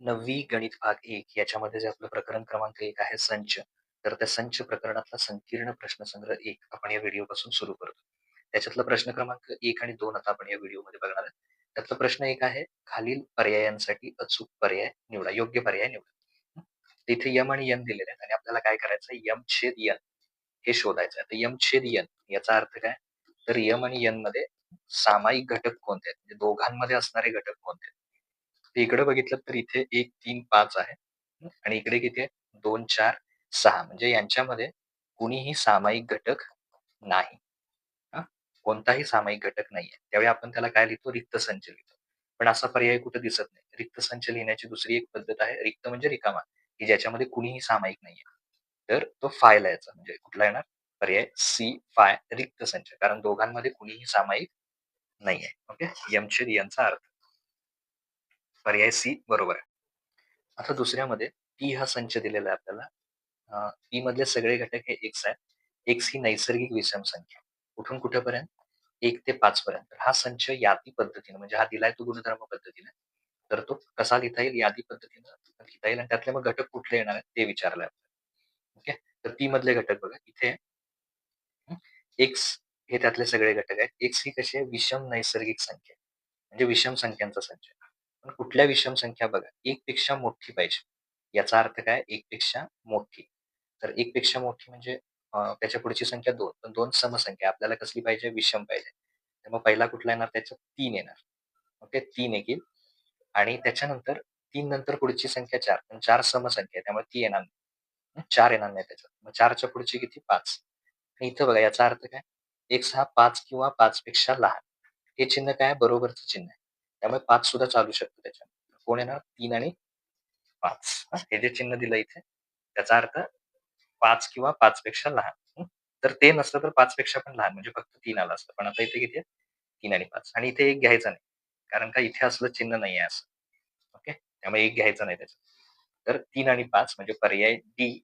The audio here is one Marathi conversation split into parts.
नववी गणित भाग एक याच्यामध्ये जे आपलं प्रकरण क्रमांक एक आहे संच तर त्या संच प्रकरणातला संकीर्ण प्रश्नसंग्रह एक आपण या व्हिडिओ पासून सुरू करतो. त्याच्यातला प्रश्न क्रमांक एक आणि दोन आता आपण या व्हिडिओमध्ये बघणार आहे त्यातला प्रश्न एक आहे खालील पर्यायांसाठी अचूक पर्याय निवडा योग्य पर्याय निवडा. तिथे यम आणि यन दिलेले आहेत आणि आपल्याला काय करायचं यम छेद यन हे शोधायचं आहे. तर यम छेद यन याचा अर्थ काय? तर यम आणि यनमध्ये सामायिक घटक कोणते आहेत? म्हणजे दोघांमध्ये असणारे घटक कोणते आहेत? इकडे बघितलं तर इथे एक तीन पाच आहे. आणि इकडे किती आहे? दोन चार सहा. म्हणजे यांच्यामध्ये कुणीही सामायिक घटक नाही. कोणताही सामायिक घटक नाहीये. त्यावेळी आपण त्याला काय लिहितो? रिक्त संच लिहितो. पण असा पर्याय कुठे दिसत नाही. रिक्त संच लिहिण्याची दुसरी एक पद्धत आहे. रिक्त म्हणजे रिकामा. की ज्याच्यामध्ये कुणीही सामायिक नाहीये. तर तो फाय लिहायचा म्हणजे कुठला येणार? पर्याय सी फाय रिक्त संच कारण दोघांमध्ये कुणीही सामायिक नाहीये. ओके? यमछेद यांचा अर्थ. पर्याय सी बरोबर आहे. आता दुसऱ्यामध्ये टी हा संच दिलेला आहे आपल्याला. टी मधले सगळे घटक हे एक्स आहेत. एक्स ही नैसर्गिक विषम संख्या. कुठून कुठेपर्यंत? एक ते पाच पर्यंत. हा संच यादी पद्धतीने म्हणजे हा दिलाय तो गुणधर्म पद्धतीने तर तो कसा लिहिता येईल? यादी पद्धतीने लिहिता येईल. आणि त्यातले मग घटक कुठले येणार आहेत ते विचारलंय ओके? तर पी मधले घटक बघा. इथे एक्स हे त्यातले सगळे घटक आहेत. एक्स ही कशी आहे? विषम नैसर्गिक संख्या. म्हणजे विषम संख्यांचा संच. पण कुठल्या विषम संख्या बघा एक पेक्षा मोठी पाहिजे. याचा अर्थ काय? एक पेक्षा मोठी. तर एक पेक्षा मोठी म्हणजे त्याच्या पुढची संख्या दोन. पण दोन समसंख्या आपल्याला कसली पाहिजे? विषम पाहिजे. तर मग पहिला कुठला येणार? त्याच्यात तीन येणार. ओके? तीन येईल आणि त्याच्यानंतर तीन नंतर पुढची संख्या चार. पण चार समसंख्या त्यामुळे ती येणार नाही. चार येणार नाही त्याच्यात. मग चारच्या पुढची किती? पाच. इथं बघा याचा अर्थ काय? एक सहा पाच किंवा पाच पेक्षा लहान. हे चिन्ह काय? बरोबरचं चिन्ह आहे. त्यामुळे पाच सुद्धा चालू शकतो त्याच्यात. कोण येणार? तीन आणि पाच. हे? जे चिन्ह दिलं इथे त्याचा अर्थ पाच किंवा पाच पेक्षा लहान तर ते नसलं तर पाच पेक्षा पण लहान म्हणजे फक्त तीन आला असतं. पण आता इथे किती तीन आणि पाच. आणि इथे एक घ्यायचा नाही. कारण का इथे असलं चिन्ह नाही आहे असं. ओके? त्यामुळे एक घ्यायचा नाही त्याचं तर तीन आणि पाच म्हणजे पर्याय डी.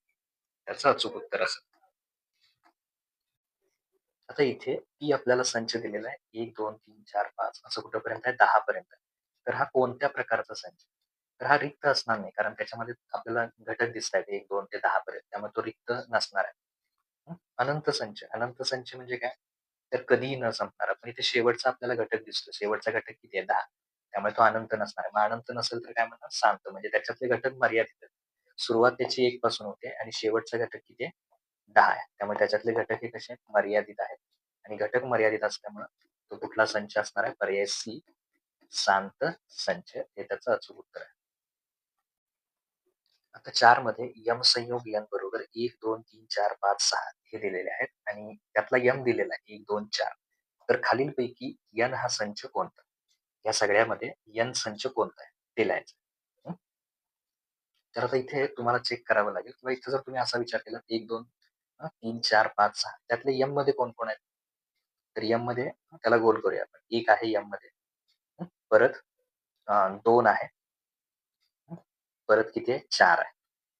त्याचं अचूक उत्तर असं. आता इथे पी आपल्याला संच दिलेला आहे. एक दोन तीन चार पाच असं कुठंपर्यंत आहे? दहा पर्यंत तर हा कोणत्या प्रकारचा संच? तर हा रिक्त असणार नाही कारण त्याच्यामध्ये आपल्याला घटक दिसत आहेत. एक दोन ते दहा पर्यंत. त्यामुळे तो रिक्त नसणार आहे. अनंत संच. अनंत संच म्हणजे काय? तर कधीही न संपणार. पण इथे शेवटचा आपल्याला घटक दिसतो. शेवटचा घटक किती आहे? दहा. त्यामुळे तो अनंत नसणार आहे. मग अनंत नसेल तर काय म्हणतात शांत. म्हणजे त्याच्यातले घटक मर्यादित सुरुवात त्याची एक पासून होते आणि शेवटचा घटक किती आहे? दहा आहे त्यामुळे त्याच्यातले घटक हे कसे मर्यादित आहेत. आणि घटक मर्यादित असल्यामुळे तो कुठला संच असणार आहे? पर्याय सी शांत संच हे त्याचं अचूक उत्तर आहे. आता चारमध्ये यम संयोग यन बरोबर एक दोन तीन चार पाच सहा हे दिलेले आहेत. आणि त्यातला यम दिलेला आहे एक दोन चार. तर खालीलपैकी यन हा संच कोणता? या सगळ्यामध्ये यन संच कोणता आहे? ते लिहायचं तर आता इथे तुम्हाला चेक करावं लागेल. किंवा इथे जर तुम्ही असा विचार केला एक दोन तीन चार पाच सहा. त्यातले यममध्ये कोण कोण आहेत? तर यममध्ये त्याला गोल करूया आपण. एक आहे यममध्ये. परत दोन आहे. परत किती आहे? चार आहे.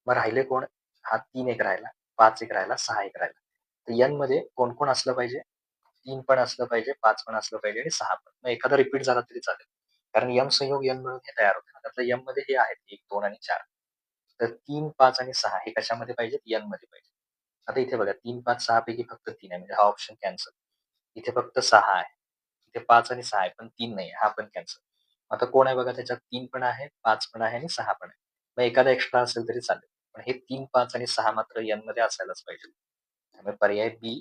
मग राहिले कोण? हा तीन एक राहिला. पाच एक राहिला. सहा एक राहिला. तर यनमध्ये कोण कोण असलं पाहिजे? तीन पण असलं पाहिजे पाच पण असलं पाहिजे आणि सहा पण. मग एखादा रिपीट झाला तरी चालेल. कारण यम संयोग यन मिळून हे तयार होते त्यातलं यममध्ये हे आहेत एक दोन आणि चार. तर तीन पाच आणि सहा हे कशामध्ये पाहिजेत? यनमध्ये पाहिजे आता इथे बघा तीन पाच सहा पैकी फक्त तीन आहे म्हणजे हा ऑप्शन कॅन्सल इथे फक्त सहा आहे. इथे पाच आणि सहा आहे पण तीन नाही हा पण कॅन्सल आता कोण आहे बघा त्याच्यात तीन पण आहे पाच पण आहे आणि सहा पण आहे. मग एखादा एक्स्ट्रा असेल तरी चालेल. पण हे तीन पाच आणि सहा मात्र यनमध्ये असायलाच पाहिजे. त्यामुळे पर्याय बी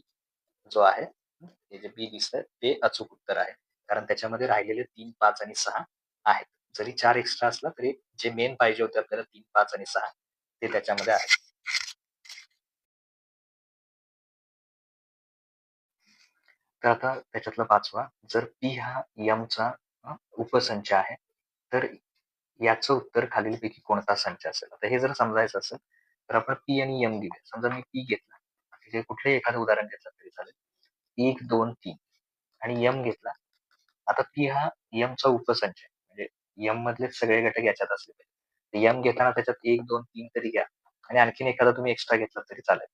जो आहे हे जे बी दिसतंय ते अचूक उत्तर आहे. कारण त्याच्यामध्ये राहिलेले तीन पाच आणि सहा आहेत. जरी चार एक्स्ट्रा असला तरी जे मेन पाहिजे होते आपल्याला तीन पाच आणि सहा ते त्याच्यामध्ये आहे. तर आता त्याच्यातला पाचवा जर पी हा यमचा उपसंच आहे तर याचं उत्तर खालीलपैकी कोणता संच असेल? आता हे जर समजायचं असेल तर आपण पी आणि यम दिले समजा मी पी घेतला. म्हणजे कुठलंही एखादं उदाहरण घेतलं तरी चालेल. एक दोन तीन. आणि यम घेतला. आता पी हा यमचा उपसंच आहे. म्हणजे यम मधले सगळे घटक याच्यात असले पाहिजे यम घेताना त्याच्यात एक दोन तीन तरी घ्या. आणि आणखीन एखादा तुम्ही एक्स्ट्रा घेतला तरी चालेल.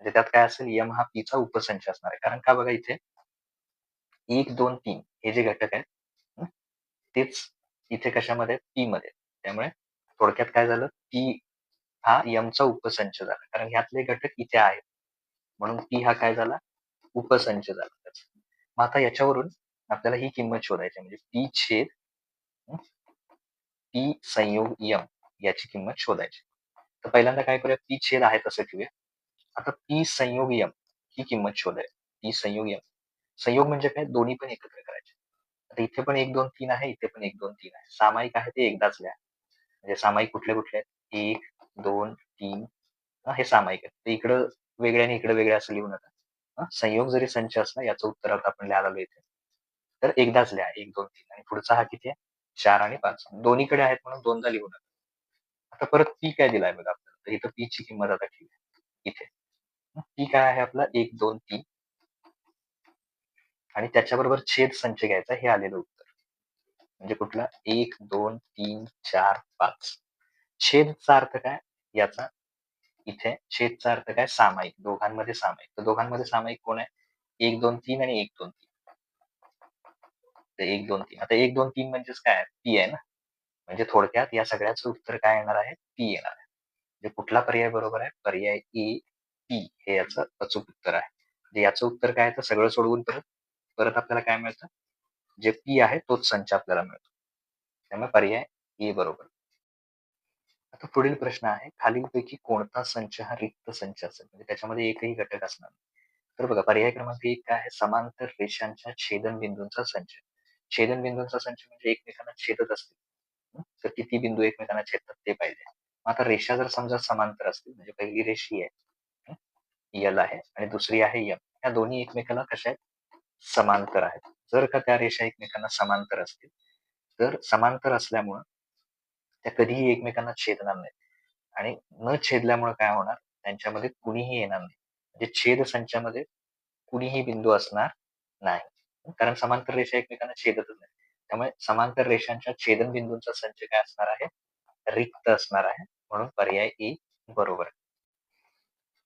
म्हणजे त्यात काय असेल यम हा पीचा उपसंच असणार आहे. कारण का बघा इथे? एक दोन तीन हे जे घटक आहेत तेच इथे कशामध्ये? पी मध्ये. त्यामुळे थोडक्यात काय झालं? पी हा यमचा उपसंच झाला. कारण ह्यातले घटक इथे आहेत. म्हणून पी हा काय झाला? उपसंच झाला त्याचा. मग आता याच्यावरून आपल्याला ही किंमत शोधायची म्हणजे पी छेद पी संयोग यम याची किंमत शोधायची तर पहिल्यांदा काय करूया? पी छेद आहे तसं ठेवूया. आता पी संयोग यम ही किंमत शोधाय पी संयोग यम. संयोग म्हणजे काय? दोन्ही पण एकत्र करायचे. आता इथे पण एक दोन तीन आहे इथे पण एक दोन तीन आहे. सामायिक आहे ते एकदाच लिहा. म्हणजे सामायिक कुठले कुठले आहेत? एक दोन तीन. हे सामायिक आहे. ते इकडं वेगळ्याने आणि इकडे वेगळ्या असं लिहू नका. संयोग जरी संच असला याचं उत्तर आता आपण लिहायला आलो इथे. तर एकदाच लिहा. एक दोन तीन. आणि पुढचा हा किती आहे? चार आणि पाच. दोन्हीकडे आहेत म्हणून दोनदा लिहू नका. आता परत पी काय दिलाय बघा आपल्याला? तर इथं पी ची किंमत आता आहे. इथे. पी काय आहे आपला? एक दोन तीन. आणि त्याच्याबरोबर छेद संच घ्यायचा हे आलेलं उत्तर. म्हणजे कुठला? एक दोन तीन चार पाच. छेदचा अर्थ काय? याचा इथे छेदचा अर्थ काय? सामायिक. दोघांमध्ये सामायिक. तर दोघांमध्ये सामायिक कोण आहे? एक दोन तीन आणि एक दोन तीन. एक दोन तीन. आता एक दोन तीन म्हणजेच काय? पी आहे ना? म्हणजे थोडक्यात या सगळ्याचं उत्तर काय येणार आहे? पी येणार आहे. म्हणजे कुठला पर्याय बरोबर आहे? पर्याय ए पी हे याचं अचूक उत्तर आहे. म्हणजे याचं उत्तर काय तर सगळं सोडवून परत परत आपल्याला काय मिळतं? जे पी आहे तोच संच आपल्याला मिळतो. त्यामुळे पर्याय ए बरोबर. आता पुढील प्रश्न आहे खालीलपैकी कोणता संच हा रिक्त संच असेल? म्हणजे त्याच्यामध्ये एकही घटक असणार तर बघा पर्याय क्रमांक एक काय आहे? समांतर रेषांच्या छेदन बिंदूंचा संच. छेदन बिंदूंचा संच म्हणजे एकमेकांना छेदत असतील. तर किती बिंदू एकमेकांना छेदतात ते पाहिजे. आता रेषा जर समजा समांतर असतील म्हणजे पहिली रेषी आहे यल आहे आणि दुसरी आहे यम या दोन्ही एकमेकांना कशा आहेत? समांतर आहेत. जर का त्या रेषा एकमेकांना समांतर असतील तर समांतर असल्यामुळं त्या कधीही एकमेकांना छेदणार नाहीत. आणि न छेदल्यामुळे काय होणार? त्यांच्यामध्ये कुणीही येणार नाही. म्हणजे छेद संचामध्ये कुणीही बिंदू असणार नाही. कारण समांतर रेषा एकमेकांना छेदतच नाही त्यामुळे समांतर रेषांच्या छेदन बिंदूंचा संच काय असणार आहे? रिक्त असणार आहे. म्हणून पर्याय ई बरोबर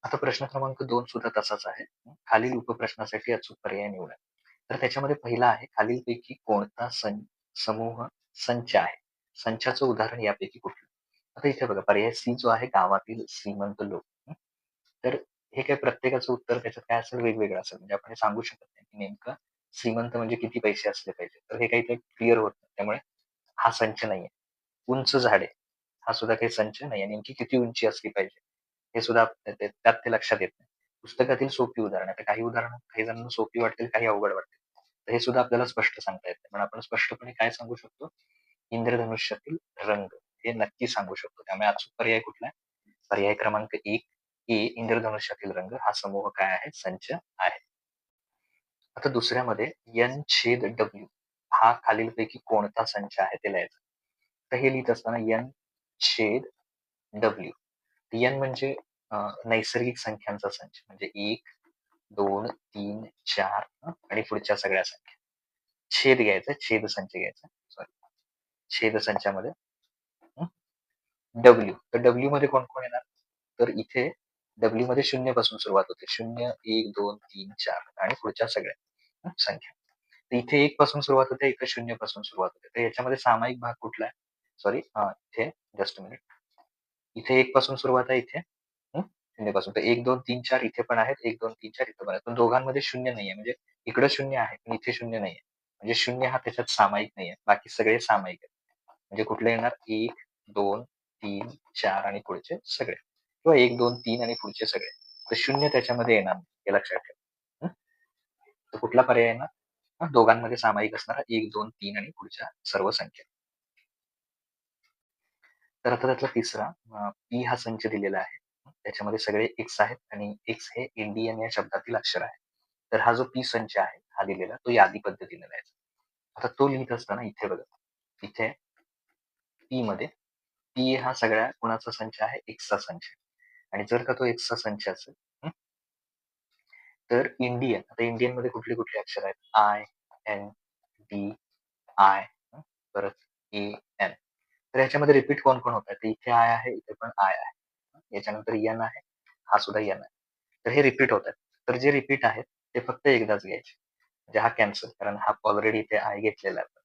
आता प्रश्न क्रमांक दोन सुद्धा तसाच आहे. खालील उपप्रश्नासाठी अचूक पर्याय निवडा. तर त्याच्यामध्ये पहिला आहे खालीलपैकी कोणता सं समूह संच आहे? संचाचं उदाहरण यापैकी कुठलं? आता इथे बघा पर्याय सी जो आहे गावातील श्रीमंत लोक. तर हे काय प्रत्येकाचं उत्तर त्याच्यात काय असेल वेगवेगळं असेल. म्हणजे आपण हे सांगू शकत नाही की नेमकं श्रीमंत म्हणजे किती पैसे असले पाहिजे तर हे काही क्लिअर होत नाही. त्यामुळे हा संच नाहीये. उंच झाडे हा सुद्धा काही संच नाही नेमकी किती उंची असली पाहिजे? हे सुद्धा त्यात ते लक्षात येत नाही. पुस्तकातील सोपी उदाहरणं आता काही उदाहरणं काही जणांना सोपी वाटतील काही अवघड वाटतील. तर हे सुद्धा आपल्याला स्पष्ट सांगता येत पण आपण स्पष्टपणे काय सांगू शकतो? इंद्रधनुष्यातील रंग. हे नक्की सांगू शकतो. त्यामुळे अचूक पर्याय कुठला आहे? पर्याय क्रमांक एक ए इंद्रधनुष्यातील रंग हा समूह काय आहे? संच आहे. आता दुसऱ्यामध्ये एन छेद डब्ल्यू हा खालीलपैकी कोणता संच आहे ते लिहायचं. तर हे लिहित असताना एन छेद डब्ल्यू. एन म्हणजे नैसर्गिक संख्यांचा संच. म्हणजे एक दोन तीन चार आणि पुढच्या सगळ्या संख्या. छेद घ्यायचा छेद संच घ्यायचा. सॉरी छेद संचामध्ये डब्ल्यू तर डब्ल्यू मध्ये कोण कोण येणार? तर इथे डब्ल्यू मध्ये शून्यपासून सुरुवात होते. शून्य एक दोन तीन चार आणि पुढच्या सगळ्या संख्या. तर इथे एक पासून सुरुवात होते इथे शून्यपासून सुरुवात होते. तर याच्यामध्ये सामायिक भाग कुठला आहे? सॉरी इथे जस्ट मिनिट इथे एक पासून सुरुवात आहे इथे. शून्यपासून. तर एक दोन तीन चार इथे पण आहेत. एक दोन तीन चार इथे पण आहेत. पण दोघांमध्ये शून्य नाहीये. म्हणजे इकडे शून्य आहे पण इथे शून्य नाहीये. म्हणजे शून्य हा त्याच्यात सामायिक नाहीये. बाकी सगळे सामायिक आहेत. म्हणजे कुठले येणार? एक दोन तीन चार आणि पुढचे सगळे. किंवा एक दोन तीन आणि पुढचे सगळे. तर शून्य त्याच्यामध्ये येणार हे लक्षात ठेवा. तर कुठला पर्याय येणार? दोघांमध्ये सामायिक असणारा एक दोन तीन आणि पुढच्या सर्व संख्या. तर आता त्यातला तिसरा पी हा संच दिलेला आहे. त्याच्यामध्ये सगळे एक्स आहेत आणि एक्स हे इंडियन या शब्दातील अक्षर आहे. तर हा जो पी संच आहे हा दिलेला तो यादी पद्धतीने लिहायचा. आता तो लिहित असताना इथे बघा. इथे पी मध्ये पी हा सगळ्या कुणाचा संच आहे एक्सचा संच आणि जर का तो एक्सचा संच असेल तर इंडियन आता इंडियनमध्ये कुठले कुठले अक्षर आहेत? आय एन डी आय परत ए एन तर याच्यामध्ये रिपीट कोण कोण होत आहे? इथे आय आहे इथे पण आय आहे. याच्यानंतर यन आहे हा सुद्धा यन आहे. तर हे रिपीट होत आहेत तर जे रिपीट आहेत ते फक्त एकदाच घ्यायचे. म्हणजे हा कॅन्सल कारण हा ऑलरेडी इथे आय घेतलेला आहे.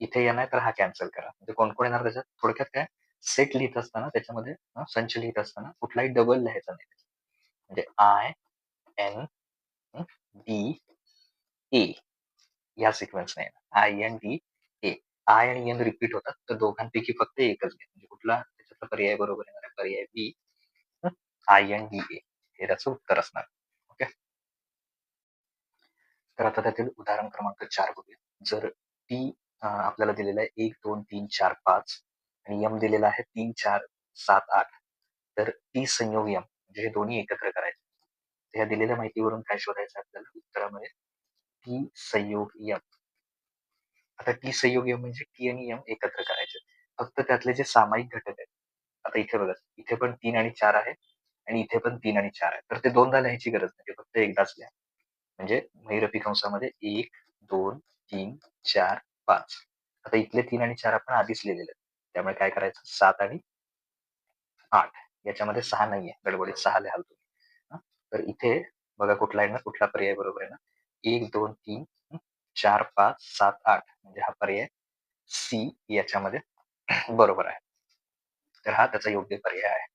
इथे येणार आहे तर हा कॅन्सल करा. म्हणजे कोण कोण येणार त्याच्यात? थोडक्यात काय? सेट लिहित असताना त्याच्यामध्ये संच लिहित असताना कुठलाही डबल लिहायचा नाही म्हणजे आय एन डी ए या सिक्वेन्सने I N D A I आणि एन रिपीट होतात तर दोघांपैकी फक्त एकच घ्या. म्हणजे कुठला त्याच्यातला पर्याय बरोबर येणार आहे? पर्याय B I N D A हे त्याचं उत्तर असणार. ओके? तर आता त्यातील उदाहरण क्रमांक चार बघूया. जर टी आपल्याला दिलेला आहे एक दोन तीन चार पाच आणि यम दिलेला आहे तीन चार सात आठ तर टी संयोग यम म्हणजे हे दोन्ही एकत्र करायचे. तर ह्या दिलेल्या माहितीवरून काय शोधायचं आपल्याला? उत्तरामध्ये टी संयोग यम आता टी संयोग यम म्हणजे टी आणि यम एकत्र करायचे. फक्त त्यातले जे सामायिक घटक आहेत. आता इथे बघा इथे पण तीन आणि चार आहे. आणि इथे पण तीन आणि चार आहे तर ते दोनदा लिहायची गरज नाही. फक्त एकदाच लिहा. म्हणजे महिरपी कंसामध्ये एक दोन तीन चार पाच. आता इथले तीन आणि चार आपण आधीच लिहिलेले त्यामुळे काय करायचं? सात आणि आठ. याच्यामध्ये सहा नाहीये. गडबडीत सहा लिहाल तुम्ही. तर इथे बघा कुठला आहे ना? कुठला पर्याय बरोबर आहे ना? एक दोन तीन चार पाच सात आठ. म्हणजे हा पर्याय सी याच्यामध्ये बरोबर आहे. तर हा त्याचा योग्य पर्याय आहे.